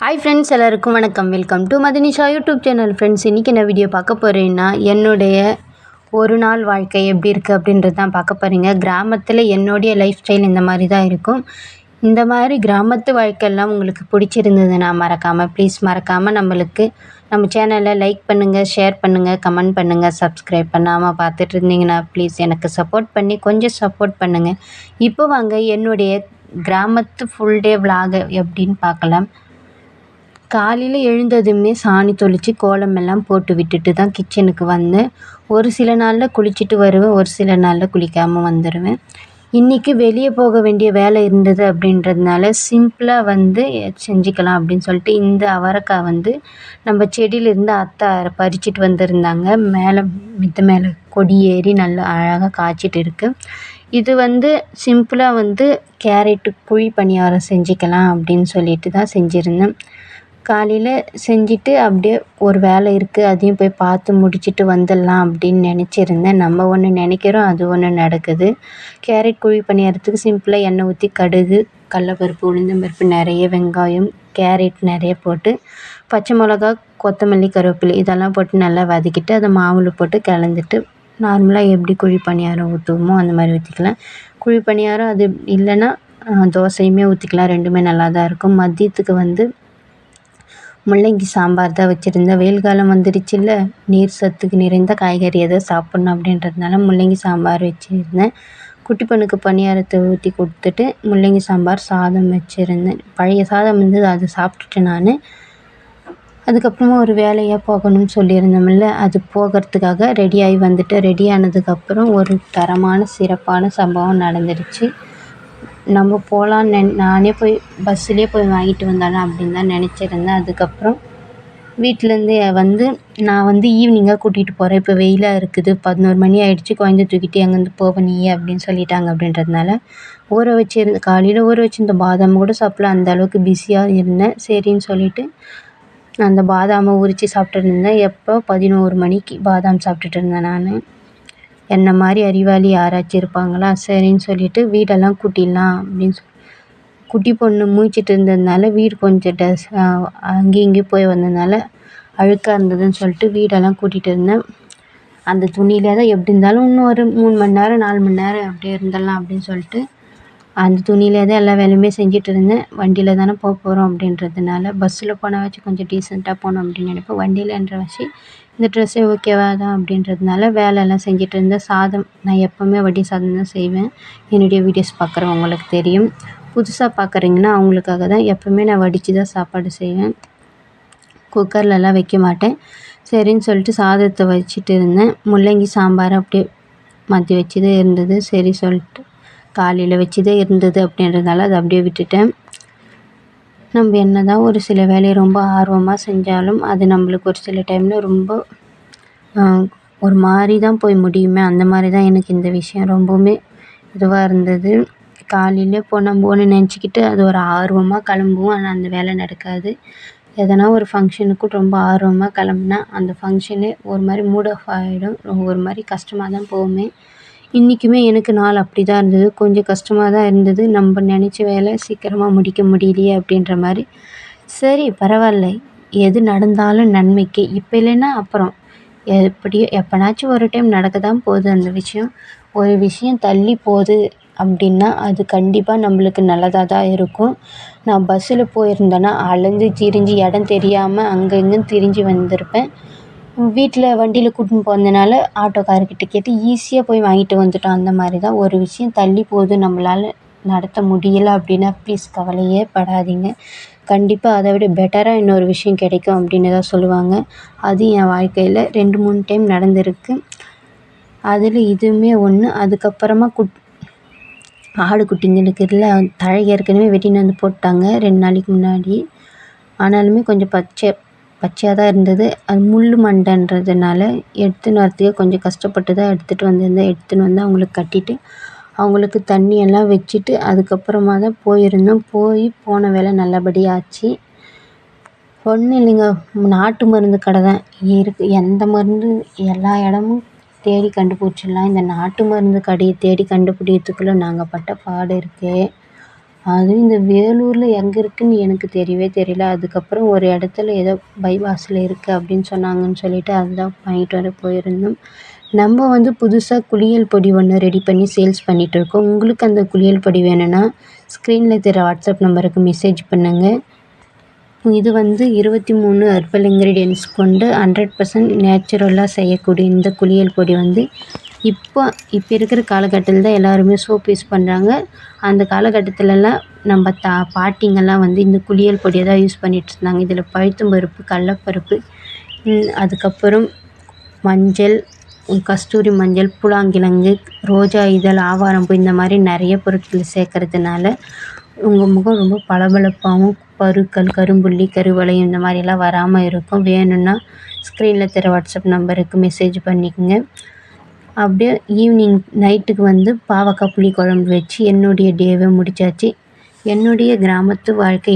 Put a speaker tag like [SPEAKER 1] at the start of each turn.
[SPEAKER 1] Hi friends எல்லாருக்கும் வணக்கம். Welcome to Madhinisha YouTube channel. Friends இன்றைக்கி என்ன வீடியோ பார்க்க போகிறேன்னா என்னுடைய ஒரு நாள் வாழ்க்கை எப்படி இருக்குது அப்படின்றது தான் பார்க்க போகிறீங்க கிராமத்தில் என்னுடைய லைஃப் ஸ்டைல் இந்த மாதிரி தான் இருக்கும். இந்த மாதிரி கிராமத்து வாழ்க்கையெல்லாம் உங்களுக்கு பிடிச்சிருந்ததுன்னா மறக்காமல் ப்ளீஸ் மறக்காமல் நம்மளுக்கு நம்ம சேனலை லைக் பண்ணுங்கள் ஷேர் பண்ணுங்கள் கமெண்ட் பண்ணுங்கள் சப்ஸ்கிரைப் பண்ணாமல் பார்த்துட்டு இருந்தீங்கன்னா ப்ளீஸ் எனக்கு சப்போர்ட் பண்ணி கொஞ்சம் சப்போர்ட் பண்ணுங்கள் இப்போ வாங்க என்னுடைய கிராமத்து ஃபுல் டே vlog எப்படின்னு பார்க்கலாம். காலையில் எழுந்ததுமே சாணி தொளித்து கோலமெல்லாம் போட்டு விட்டுட்டு தான் கிச்சனுக்கு வந்தேன். ஒரு சில நாளில் குளிச்சுட்டு வருவேன் ஒரு சில நாளில் குளிக்காமல் வந்துடுவேன் இன்றைக்கி வெளியே போக வேண்டிய வேலை இருந்தது அப்படின்றதுனால சிம்பிளாக வந்து செஞ்சுக்கலாம் அப்படின்னு சொல்லிட்டு இந்த அவரைக்காய் வந்து நம்ம செடியிலேருந்து அத்தை பறிச்சிட்டு வந்திருந்தாங்க. மேலே மித்த மேலே கொடி ஏறி நல்லா அழகாக காய்ச்சிட்டு இருக்குது இது வந்து சிம்பிளாக வந்து கேரட்டு குழி பணியாரம் செஞ்சுக்கலாம் அப்படின்னு சொல்லிட்டு தான் செஞ்சுருந்தேன். காலையில் செஞ்சுட்டு அப்படியே ஒரு வேலை இருக்குது அதையும் போய் பார்த்து முடிச்சுட்டு வந்துடலாம் அப்படின்னு நினச்சிருந்தேன். நம்ம ஒன்று நினைக்கிறோம் அது ஒன்று நடக்குது. கேரட் குழி பணியாரத்துக்கு சிம்பிளாக எண்ணெய் ஊற்றி கடுகு கடலப்பருப்பு உளுந்தம்பருப்பு நிறைய வெங்காயம் கேரட் நிறைய போட்டு பச்சை மிளகா கொத்தமல்லி கருவேப்பிலை இதெல்லாம் போட்டு நல்லா வதக்கிட்டு அதை மாவில் போட்டு கலந்துட்டு நார்மலாக எப்படி குழி பணியாரம் ஊற்றுவோமோ அந்த மாதிரி ஊற்றிக்கலாம் குழி பணியாரம் அது இல்லைன்னா தோசையுமே ஊற்றிக்கலாம் ரெண்டுமே நல்லா தான் இருக்கும். மதியத்துக்கு வந்து முள்ளங்கி சாம்பார் தான் வச்சுருந்தேன். வெயில் காலம் வந்துடுச்சுல்ல நீர் சத்துக்கு நிறைந்த காய்கறி எதோ சாப்பிட்ணும் அப்படின்றதுனால முள்ளங்கி சாம்பார் வச்சுருந்தேன். குட்டி பொண்ணுக்கு பணியாரத்தை ஊற்றி கொடுத்துட்டு முள்ளங்கி சாம்பார் சாதம் வச்சுருந்தேன். பழைய சாதம் இருந்தது அதை சாப்பிட்டுட்டேன் நான். அதுக்கப்புறமா ஒரு வேலையாக போகணும்னு சொல்லியிருந்தோம்ல அது போகிறதுக்காக ரெடியாகி வந்துட்டு ரெடி ஆனதுக்கப்புறம் ஒரு தரமான சிறப்பான சம்பவம் நடந்துடுச்சு. நம்ம போகலான்னு நெ நானே போய் பஸ்ஸுலேயே போய் வாங்கிட்டு வந்துடலாம் அப்படின்னு தான் நினச்சிருந்தேன். அதுக்கப்புறம் வீட்டிலேருந்து வந்து நான் வந்து ஈவினிங்காக கூட்டிகிட்டு போகிறேன் இப்போ வெயிலாக இருக்குது. பதினோரு மணி ஆகிடுச்சி குழந்தை தூக்கிட்டு எங்கேருந்து போவ நீ அப்படின்னு சொல்லிட்டாங்க அப்படின்றதுனால ஊற வச்சிருந்து காலையில் ஊற வச்சிருந்த பாதாம் கூட சாப்பிடல. அந்த அளவுக்கு பிஸியாக இருந்தேன். சரின்னு சொல்லிட்டு அந்த பாதாமை உரித்து சாப்பிட்டுட்டு இருந்தேன். எப்போ? பதினோரு மணிக்கு பாதாம் சாப்பிட்டுட்டு இருந்தேன் நான். என்ன மாதிரி அறிவாளி யாராச்சும் இருப்பாங்களா சரின்னு சொல்லிட்டு வீடெல்லாம் கூட்டிடலாம் அப்படின்னு சொல் குட்டி பொண்ணு முழிச்சிட்டு இருந்ததுனால வீடு கொஞ்சம் டஸ் அங்கேயும் இங்கேயும் போய் வந்ததுனால அழுக்காக இருந்ததுன்னு சொல்லிட்டு வீடெல்லாம் கூட்டிகிட்டு இருந்தேன். அந்த துணியிலே தான் எப்படி இருந்தாலும் இன்னும் ஒரு மூணு மணி நேரம் நாலு மணி நேரம் அப்படியே இருந்துடலாம் அப்படின்னு சொல்லிட்டு அந்த துணியிலே தான் எல்லா வேலையுமே செஞ்சுட்டு இருந்தேன் வண்டியில் தானே போக போகிறோம் அப்படின்றதுனால பஸ்ஸில் போனால் வச்சு கொஞ்சம் டீசெண்டாக போகணும் அப்படின்னு நினைப்பேன். வண்டியில் வச்சு இந்த ட்ரெஸ்ஸே ஓகேவா தான் அப்படின்றதுனால வேலையெல்லாம் செஞ்சுட்டு இருந்தேன் சாதம் நான் எப்போவுமே வடி சாதம் தான் செய்வேன். என்னுடைய வீடியோஸ் பார்க்குறவங்களுக்கு தெரியும். புதுசாக பார்க்குறீங்கன்னா அவங்களுக்காக தான் எப்போவுமே நான் வடித்து தான் சாப்பாடு செய்வேன். குக்கர்லலாம் வைக்க மாட்டேன். சரின்னு சொல்லிட்டு சாதத்தை வச்சுட்டு இருந்தேன். முள்ளங்கி சாம்பார் அப்படியே மாற்றி வச்சதே இருந்தது. சரி சொல்லிட்டு காலையில் வச்சதே இருந்தது அப்படின்றதால அதை அப்படியே விட்டுட்டேன். நம்ம என்ன தான் ஒரு சில வேலையை ரொம்ப ஆர்வமாக செஞ்சாலும் அது நம்மளுக்கு ஒரு சில டைமில் ரொம்ப ஒரு மாதிரி தான் போய் முடியுமே. அந்த மாதிரி தான் எனக்கு இந்த விஷயம் ரொம்பவுமே இதுவாக இருந்தது. காலையிலே போ போகணும்னு நினச்சிக்கிட்டு அது ஒரு ஆர்வமாக கிளம்புவோம். ஆனால் அந்த வேலை நடக்காது. எதனா ஒரு ஃபங்க்ஷனுக்கும் ரொம்ப ஆர்வமாக கிளம்புனா அந்த ஃபங்க்ஷனே ஒரு மாதிரி மூட் ஆஃப் ஆகிடும் ஒரு மாதிரி கஷ்டமாக தான் போகுமே. இன்றைக்குமே எனக்கு நாள் அப்படி தான் இருந்தது. கொஞ்சம் கஷ்டமாக தான் இருந்தது. நம்ம நினச்ச வேலை சீக்கிரமாக முடிக்க முடியலையே அப்படின்ற மாதிரி. சரி பரவாயில்ல. எது நடந்தாலும் நன்மைக்கு. இப்போ இல்லைன்னா அப்புறம். எப்படியோ எப்போனாச்சும் ஒரு டைம் நடக்க தான் போகுது அந்த விஷயம். ஒரு விஷயம் தள்ளி போகுது அப்படின்னா அது கண்டிப்பாக நம்மளுக்கு நல்லதாக தான் இருக்கும். நான் பஸ்ஸில் போயிருந்தேன்னா அலைஞ்சு திரிஞ்சு இடம் தெரியாமல் அங்கே இங்கேன்னு திரிஞ்சு வந்திருப்பேன். வீட்டில் வண்டியில் கூட்டின்னு போனதுனால ஆட்டோக்காரர்கிட்ட கேட்டு ஈஸியாக போய் வாங்கிட்டு வந்துட்டோம். அந்த மாதிரி தான் ஒரு விஷயம். தள்ளி போகுது நம்மளால் நடத்த முடியலை அப்படின்னா ப்ளீஸ் கவலையே படாதீங்க. கண்டிப்பாக அதை விட பெட்டராக இன்னொரு விஷயம் கிடைக்கும் அப்படின்னு தான் சொல்லுவாங்க. அது என் வாழ்க்கையில் ரெண்டு மூணு டைம் நடந்திருக்கு. அதில் இதுவுமே ஒன்று அதுக்கப்புறமா குட் ஆடு குட்டிங்களுக்கு இல்லை தழை ஏற்கனவே வெட்டின்னு வந்து போட்டாங்க. ரெண்டு நாளைக்கு முன்னாடி. ஆனாலுமே கொஞ்சம் பச்சை பச்சையாக தான் இருந்தது. அது முள் மண்டைன்றதுனால எடுத்துன்னு வரத்துக்கே கொஞ்சம் கஷ்டப்பட்டு தான் எடுத்துகிட்டு வந்திருந்தேன். எடுத்துன்னு வந்து அவங்களுக்கு கட்டிட்டு அவங்களுக்கு தண்ணி எல்லாம் வச்சுட்டு அதுக்கப்புறமா தான் போயிருந்தோம். போய் போன வேலை நல்லபடியாக ஆச்சு ஒன்றும் இல்லைங்க. நாட்டு மருந்து கடை தான். இருக்குது எந்த மருந்து? எல்லா இடமும் தேடி கண்டுபிடிச்சிடலாம். இந்த நாட்டு மருந்து கடையை தேடி கண்டுபிடிக்கிறதுக்குள்ள நாங்கள் பட்ட பாடு இருக்கே. அதுவும் இந்த வேலூரில் எங்கே இருக்குதுன்னு எனக்கு தெரியவே தெரியல. அதுக்கப்புறம் ஒரு இடத்துல ஏதோ பைபாஸில் இருக்குது அப்படின்னு சொன்னாங்கன்னு சொல்லிட்டு அதுதான் வாங்கிட்டு வர போயிருந்தோம். நம்ம வந்து புதுசாக குளியல் பொடி ஒன்று ரெடி பண்ணி சேல்ஸ் பண்ணிகிட்ருக்கோம் உங்களுக்கு அந்த குளியல் பொடி வேணும்னா ஸ்க்ரீனில் தெரிய வாட்ஸ்அப் நம்பருக்கு மெசேஜ் பண்ணுங்கள் இது வந்து இருபத்தி மூணு ஹெர்பல் இன்க்ரீடியன்ஸ் கொண்டு ஹண்ட்ரட் பர்சன்ட் நேச்சுரலாக செய்யக்கூடிய இந்த குளியல் பொடி வந்து இப்போ இப்போ இருக்கிற காலகட்டத்தில் தான் எல்லாருமே சோப் யூஸ் பண்ணுறாங்க அந்த காலகட்டத்திலலாம் நம்ம தா பாட்டிங்கெல்லாம் வந்து இந்த குளியல் பொடியை தான் யூஸ் பண்ணிகிட்டு இருந்தாங்க இதில் பழுத்தும் பருப்பு கடலப்பருப்பு அதுக்கப்புறம் மஞ்சள் கஸ்தூரி மஞ்சள் புலாங்கிழங்கு ரோஜா இதழ் ஆவாரம்பூ இந்த மாதிரி நிறைய பொருட்கள் சேர்க்கறதுனால உங்கள் முகம் ரொம்ப பளபளப்பாகவும் பருக்கள் கரும்புள்ளி கருவளை இந்த மாதிரிலாம் வராமல் இருக்கும். வேணும்னா ஸ்க்ரீனில் தர வாட்ஸ்அப் நம்பருக்கு மெசேஜ் பண்ணிக்கோங்க. அப்படியே ஈவினிங் நைட்டுக்கு வந்து பாவக்காய் புளி குழம்பு வச்சு என்னுடைய டேவை முடிச்சாச்சு. என்னுடைய கிராமத்து வாழ்க்கை